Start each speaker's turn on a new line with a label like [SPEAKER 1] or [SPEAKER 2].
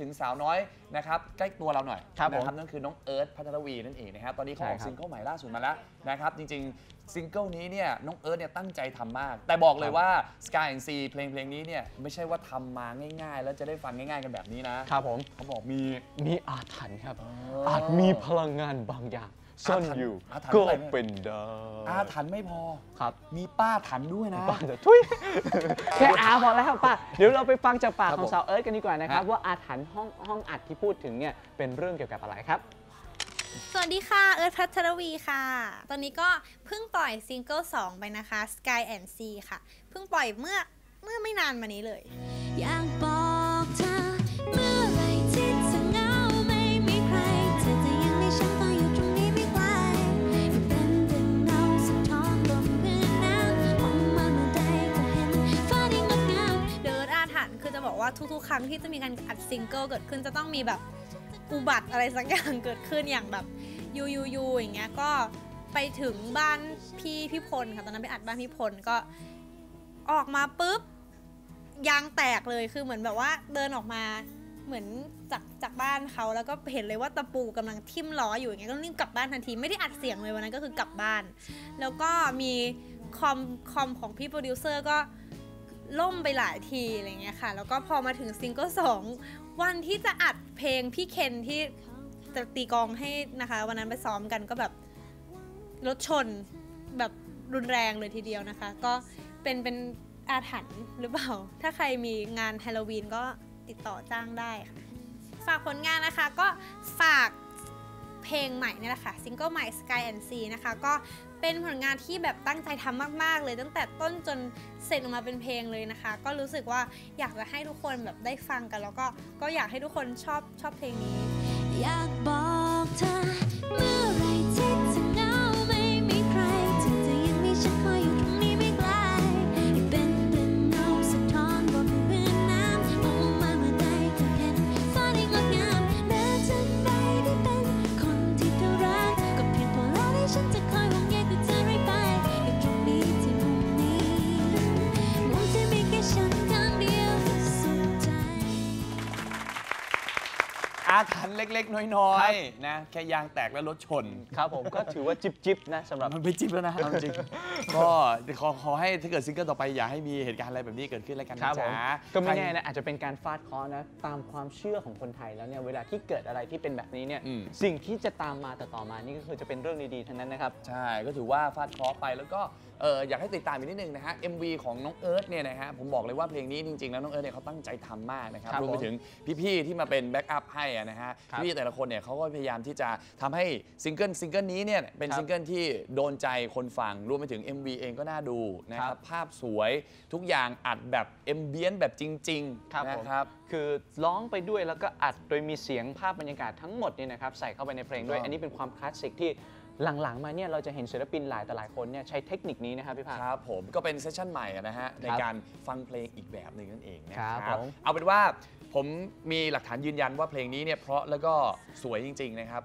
[SPEAKER 1] ถึงสาวน้อยนะครับใกล้ตัวเราหน่อย
[SPEAKER 2] ครับผม
[SPEAKER 1] นะนั่นคือน้องเอิร์ธพัทรวีนั่นเองนะครับตอนนี้เขาออก
[SPEAKER 2] ใช่ครับ
[SPEAKER 1] ซิงเกิลใหม่ล่าสุดมาแล้วนะครับจริงๆซิงเกิลนี้เนี่ยน้องเอิร์ธเนี่ยตั้งใจทำมาก แต่บอกเลยว่า Sky and Sea เพลงเพลงนี้เนี่ยไม่ใช่ว่าทำมาง่ายๆ แล้วจะได้ฟังง่ายๆกันแบบนี้นะครับ
[SPEAKER 2] ผม
[SPEAKER 1] เขาบอกมี
[SPEAKER 2] มีอาถรรพ์ครับ
[SPEAKER 1] อ๋ออ
[SPEAKER 2] อาจมีพลังงานบางอย่าง ซ่อนอยู่
[SPEAKER 1] อาถรรพ์
[SPEAKER 2] ก็
[SPEAKER 1] อะไรเนี่ย
[SPEAKER 2] เป็นได้
[SPEAKER 1] อาถรรพ์ไม่พอ
[SPEAKER 2] ครับ
[SPEAKER 1] มีป้าถันด้วยนะ
[SPEAKER 2] ป้าจะทุยแค่อาพอแล้วป้าเดี๋ยวเราไปฟังจากปาก
[SPEAKER 1] ครับ
[SPEAKER 2] ของ
[SPEAKER 1] ผม
[SPEAKER 2] สาวเอิร์ธกันดีกว่านะครับ
[SPEAKER 1] ฮะ
[SPEAKER 2] ว่าอาถรรพ์ห้องห้องอัดที่พูดถึงเนี่ยเป็นเรื่องเกี่ยวกับอะไรครับ
[SPEAKER 3] สวัสดีค่ะ เอิร์ธพัทรวีค่ะ ตอนนี้ก็เพิ่งปล่อยซิงเกิล 2 ไปนะคะ Sky and Sea ค่ะ เพิ่งปล่อยเมื่อเมื่อไม่นานมานี้เลย
[SPEAKER 4] อยากบ ดิ
[SPEAKER 3] ร์ดอาถรรพ์คือจะบอกว่าทุกๆ ครั้งที่จะมีการอัดซิงเกิลเกิดขึ้นจะต้องมีแบบอุบัติอะไรสักอย่างเกิดขึ้นอย่างแบบยูยูยูอย่างเงี้ยก็ไปถึงบ้านพี่พี่พลค่ะตอนนั้นไปอัดบ้านพี่พลก็ออกมาปุ๊บยางแตกเลยคือเหมือนแบบว่าเดินออกมาเหมือนจากจากบ้านเขาแล้วก็เห็นเลยว่าตะปูกำลังทิ่มล้ออยู่อย่างเงี้ยก็รีบกลับบ้านทันทีไม่ได้อัดเสียงเลยวันนั้นก็คือกลับบ้าน แล้วก็มีคอมคอมของพี่โปรดิวเซอร์ก็ ล่มไปหลายทีอะไรเงี้ยค่ะ แล้วก็พอมาถึงซิงเกิลสองวันที่จะอัดเพลงพี่เคนที่จะตีกองให้นะคะ วันนั้นไปซ้อมกันก็แบบรถชนแบบรุนแรงเลยทีเดียวนะคะ ก็เป็นเป็นอาถรรพ์หรือเปล่า ถ้าใครมีงานฮาโลวีนก็ติดต่อจ้างได้ค่ะ ฝากผลงานนะคะก็ฝาก เพลงใหม่นี่แหละค่ะซิงเกิลใหม่ Sky and Sea นะคะก็เป็นผลงานที่แบบตั้งใจทำมาก ๆ เลย ตั้งแต่ต้นจนเสร็จออกมาเป็นเพลงเลยนะคะ ก็รู้สึกว่าอยากจะให้ทุกคนแบบได้ฟังกัน แล้วก็ก็อยากให้ทุกคนชอบชอบเพลงนี้
[SPEAKER 4] อยากบอกเธอเมื่อ
[SPEAKER 1] อาถรรพ์เล็ก ๆ น้อยๆนะ แค่ยางแตกแล้วรถชน
[SPEAKER 2] ครับผมก็ถือว่าจิบจิบนะสำหรับ
[SPEAKER 1] มันไปจิบแล้วนะเอาจริง ก็ขอขอให้ถ้าเกิดซิงเกิลต่อไปอย่าให้มีเหตุการณ์อะไรแบบนี้เกิดขึ้นแล้วกัน
[SPEAKER 2] ครั
[SPEAKER 1] นะ
[SPEAKER 2] บผม
[SPEAKER 1] จ๊ะ
[SPEAKER 2] ก็ไม่
[SPEAKER 1] ใคร
[SPEAKER 2] แน่นะ อาจจะเป็นการฟาดเคอนะ ตามความเชื่อของคนไทยแล้วเนี่ย เวลาที่เกิดอะไรที่เป็นแบบนี้เนี่ย
[SPEAKER 1] อืม
[SPEAKER 2] สิ่งที่จะตามมาแต่อต่อมานี่ก็คือจะเป็นเรื่องดีๆทั้งนั้นนะครับ
[SPEAKER 1] ใช่ ก็ถือว่าฟาดเคราะห์ไปแล้วก็เอออยากให้ติดตามอีกนิดนึงนะฮะ MV ของน้องเอิร์ธเนี่ยนะฮะ ผมบอกเลยว่าเพลงนี้จริง ๆ แล้วน้องเอิร์ธเนี่ยเขาตั้งใจทำมากนะครับ
[SPEAKER 2] ครับ
[SPEAKER 1] รวมไป
[SPEAKER 2] ผม
[SPEAKER 1] ถึงพี่ ๆ ที่มาเป็นแบ็กอัพให้อะนะฮะ
[SPEAKER 2] ครับ
[SPEAKER 1] พี่แต่ละคนเนี่ยเขาก็พยายามที่จะทำให้ซิงเกิลซิงเกิลนี้เนี่ยเป็น
[SPEAKER 2] ครับ
[SPEAKER 1] ซิงเกิลที่โดนใจคนฟังรวมไปถึง MV เองก็น่าดูนะค
[SPEAKER 2] ครั
[SPEAKER 1] รับบภาพสวยทุกอย่างอัดแบบเอมเบียนแบบจริง
[SPEAKER 2] ครับ
[SPEAKER 1] ๆ
[SPEAKER 2] ผม
[SPEAKER 1] นะครับ
[SPEAKER 2] คือร้องไปด้วยแล้วก็อัดโดยมีเสียงภาพบรรยากาศทั้งหมดเนี่ยนะครับใส่เข้าไปในเพลงด้วย
[SPEAKER 1] ถูกต้อง
[SPEAKER 2] อันนี้เป็นความคลาสสิกที่หลังๆ มาเนี่ยเราจะเห็นศิลปินหลายต่อหลายคนเนี่ยใช้เทคนิคนี้นะครับพี่ภาค
[SPEAKER 1] ครับผมก็เป็นเซสชั่นใหม่อะนะฮะ ใน
[SPEAKER 2] ครับ
[SPEAKER 1] การฟังเพลงอีกแบบหนึ่งนั่นเองนะค
[SPEAKER 2] ครั
[SPEAKER 1] รับบ
[SPEAKER 2] ผม
[SPEAKER 1] เอาเป็นว่า ผมมีหลักฐานยืนยันว่าเพลงนี้เนี่ยเพราะแล้วก็สวยจริงๆนะครับ